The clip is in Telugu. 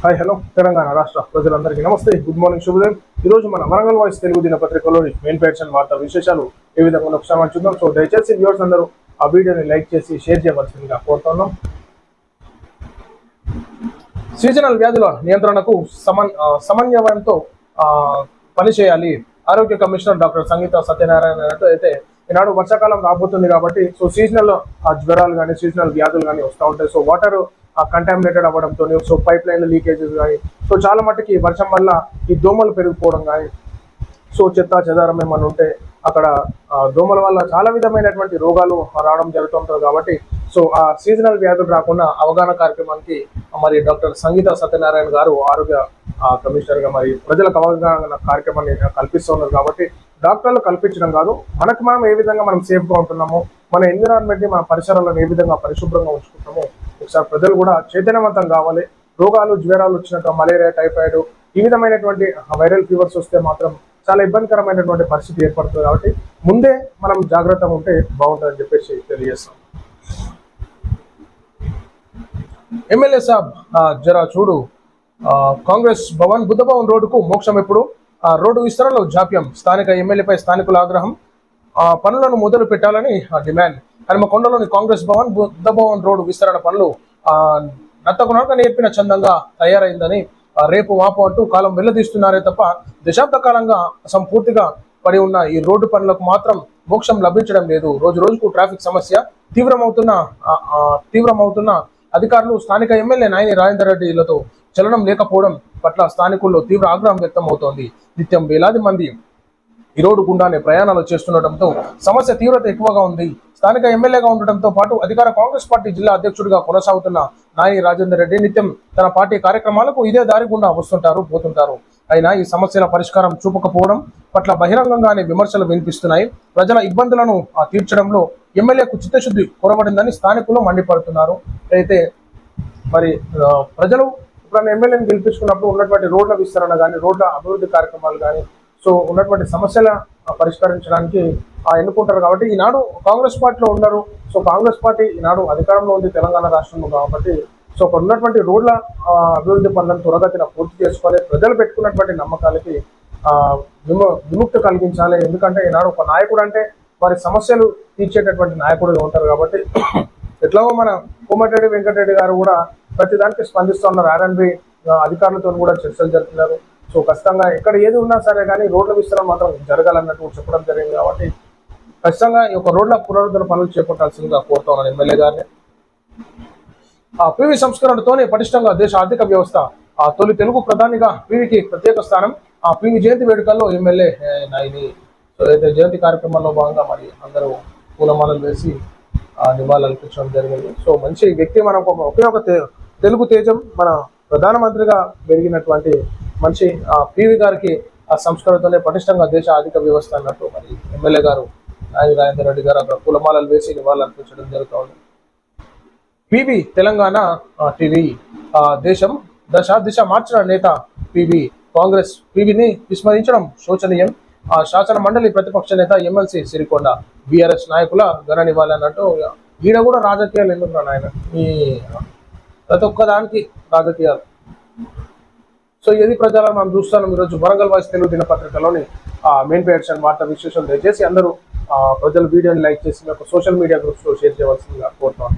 హాయ్ హలో తెలంగాణ రాష్ట్ర ప్రజలందరికీ నమస్తే. గుడ్ మార్నింగ్ శుభోదయం. ఈ రోజు మన వరంగల్ వాయిస్ తెలుగు దినపత్రికలోని మెయిన్ పేర్షన్ వార్తా విశేషాలు ఏ విధంగా ఉన్నాయో ఒకసారి చూద్దాం. సో దయచేసి వ్యూవర్స్ అందరూ ఆ వీడియోని లైక్ చేసి షేర్ చేయవలసిందిగా కోరుతున్నాం. సీజనల్ వ్యాధుల నియంత్రణకు సమన్ సమన్వయంతో పనిచేయాలి. ఆరోగ్య కమిషనర్ డాక్టర్ సంగీత సత్యనారాయణ అయితే ఈనాడు వర్షాకాలం రాబోతుంది కాబట్టి సో సీజనల్ ఆ జ్వరాలు కానీ సీజనల్ వ్యాధులు కానీ వస్తూ ఉంటాయి. సో వాటర్ కంటామినేటెడ్ అవ్వడంతో సో పైప్ లైన్ లీకేజెస్ కానీ సో చాలా మట్టుకి వర్షం వల్ల ఈ దోమలు పెరిగిపోవడం కానీ సో చెత్త చెదారం ఏమన్నా ఉంటే అక్కడ దోమల వల్ల చాలా విధమైనటువంటి రోగాలు రావడం జరుగుతుంటుంది కాబట్టి సో ఆ సీజనల్ వ్యాధులు రాకుండా అవగాహన కార్యక్రమానికి మరి డాక్టర్ సంగీత సత్యనారాయణ గారు ఆరోగ్య ఆ, మరి ప్రజలకు అవగాహన కార్యక్రమాన్ని కల్పిస్తున్నారు కాబట్టి డాక్టర్లు కల్పించడం కాదు మనకు మనం ఏ విధంగా మనం సేఫ్గా ఉంటున్నాము ఉంటున్నామో మన ఎన్విరాన్మెంట్ని మన పరిసరాలను ఏ విధంగా పరిశుభ్రంగా ఉంచుకుంటామో ఒకసారి ప్రజలు కూడా చైతన్యవంతం కావాలి. రోగాలు జ్వరాలు వచ్చినట్టు మలేరియా టైఫాయిడ్ ఈ విధమైనటువంటి వైరల్ ఫీవర్స్ వస్తే మాత్రం చాలా ఇబ్బందికరమైనటువంటి పరిస్థితి ఏర్పడుతుంది కాబట్టి ముందే మనం జాగ్రత్తగా ఉంటే బాగుంటుందని చెప్పేసి తెలియజేస్తాం. ఎమ్మెల్యే సాబ్ జరా చూడు కాంగ్రెస్ భవన్ బుద్ధ భవన్ రోడ్డుకు మోక్షం ఎప్పుడు? రోడ్డు విస్తరణలో జాప్యం. స్థానిక ఎమ్మెల్యేపై స్థానికుల ఆగ్రహం. ఆ, పనులను మొదలు పెట్టాలని ఆ, డిమాండ్. హనుమకొండలోని కాంగ్రెస్ భవన్ బుద్ధ భవన్ రోడ్డు విస్తరణ పనులు నత్తకునక నేర్పిన చందంగా తయారైందని రేపు వాపు అంటూ కాలం వెల్లదీస్తున్నారే తప్ప దశాబ్ద కాలంగా అసంపూర్తిగా పడి ఉన్న ఈ రోడ్డు పనులకు మాత్రం మోక్షం లభించడం లేదు. రోజు రోజుకు ట్రాఫిక్ సమస్య తీవ్రమవుతున్న తీవ్రమవుతున్న అధికారులు స్థానిక ఎమ్మెల్యే నాయని రాజేందర్ రెడ్డిలతో చలనం లేకపోవడం పట్ల స్థానికుల్లో తీవ్ర ఆగ్రహం వ్యక్తం అవుతోంది నిత్యం వేలాది మంది ఈ రోడ్డు గుండానే ప్రయాణాలు చేస్తుండటంతో సమస్య తీవ్రత ఎక్కువగా ఉంది. స్థానిక ఎమ్మెల్యేగా ఉండటంతో పాటు అధికార కాంగ్రెస్ పార్టీ జిల్లా అధ్యక్షుడిగా కొనసాగుతున్న నాయి రాజేందర్ రెడ్డి నిత్యం తన పార్టీ కార్యక్రమాలకు ఇదే దారి గుండా వస్తుంటారు పోతుంటారు. అయినా ఈ సమస్యల పరిష్కారం చూపకపోవడం పట్ల బహిరంగంగానే విమర్శలు వినిపిస్తున్నాయి. ప్రజల ఇబ్బందులను తీర్చడంలో ఎమ్మెల్యేకు చిత్తశుద్ధి కొరబడిందని స్థానికులు మండిపడుతున్నారు. అయితే మరి ప్రజలు ఇప్పుడు ఎమ్మెల్యేని గెలిపించుకున్నప్పుడు ఉన్నటువంటి రోడ్ల విస్తరణ కానీ రోడ్ల అభివృద్ధి కార్యక్రమాలు కానీ సో ఉన్నటువంటి సమస్యల పరిష్కరించడానికి ఆ, ఎన్నుకుంటారు కాబట్టి ఈనాడు కాంగ్రెస్ పార్టీలో ఉన్నారు. సో కాంగ్రెస్ పార్టీ ఈనాడు అధికారంలో ఉంది తెలంగాణ రాష్ట్రంలో కాబట్టి సో అక్కడ ఉన్నటువంటి రోడ్ల అభివృద్ధి పనులను త్వరగతిన పూర్తి చేసుకోవాలి ప్రజలు పెట్టుకున్నటువంటి నమ్మకాలకి విము విముక్తి కలిగించాలి. ఎందుకంటే ఈనాడు ఒక నాయకుడు అంటే వారి సమస్యలు తీర్చేటటువంటి నాయకుడుగా ఉంటారు కాబట్టి ఎట్లాగో మన కోమటిరెడ్డి వెంకటరెడ్డి గారు కూడా ప్రతి దానికి స్పందిస్తూ ఉన్నారు ఆర్ఎన్బి అధికారులతో కూడా చర్చలు జరుపుతున్నారు. సో ఖచ్చితంగా ఎక్కడ ఏది ఉన్నా సరే కానీ రోడ్ల విస్తరణ మాత్రం జరగాలన్నట్టు చెప్పడం జరిగింది కాబట్టి ఖచ్చితంగా ఈ యొక్క రోడ్ల పునరుద్ధరణ పనులు చేపట్టాల్సిందిగా కోరుతున్నాను ఎమ్మెల్యే గారిని. ఆ పివి సంస్కరణతోనే పటిష్టంగా దేశ ఆర్థిక వ్యవస్థ ఆ తొలి తెలుగు ప్రధానిగా పివికి ప్రత్యేక స్థానం. ఆ పివి జయంతి వేడుకల్లో ఎమ్మెల్యే ఇది సో అయితే జయంతి కార్యక్రమంలో భాగంగా మరి అందరూ పూలమాలలు వేసి ఆ నివాళులు అర్పించడం జరిగింది. సో మంచి వ్యక్తి మనకు ఒక- ఒకే ఒక తెలుగు తేజం మన ప్రధానమంత్రిగా పెరిగినటువంటి మంచి ఆ పివి గారికి ఆ సంస్కరణతోనే పటిష్టంగా దేశ ఆర్థిక వ్యవస్థ అన్నట్టు మరి ఎమ్మెల్యే గారు నాయని రాజేందర్ రెడ్డి గారు అక్కడ పూలమాలలు వేసి నివాళులర్పించడం జరుగుతూ ఉంది పివి తెలంగాణ టీవీ ఆ, దేశం దశ దిశ మార్చిన నేత పివి కాంగ్రెస్. పివిని విస్మరించడం శోచనీయం. ఆ శాసన మండలి ప్రతిపక్ష నేత ఎమ్మెల్సీ సిరికొండ బీఆర్ఎస్ నాయకుల ఘన నివాళి అన్నట్టు ఈడ కూడా రాజకీయాలు ఎందుకు ఆయన ఈ ప్రతి ఒక్కదానికి బాధ్యత సో ఇది ప్రజలను మనం చూస్తాను ఈరోజు వరంగల్ వాయిస్ తెలుగు దినపత్రికలోని మెయిన్ పేర్స్ అండ్ వార్తా విశేషాలు దయచేసి అందరూ ప్రజలు వీడియోని లైక్ చేసి మీ సోషల్ మీడియా గ్రూప్స్లో షేర్ చేయవలసిందిగా కోరుతున్నాను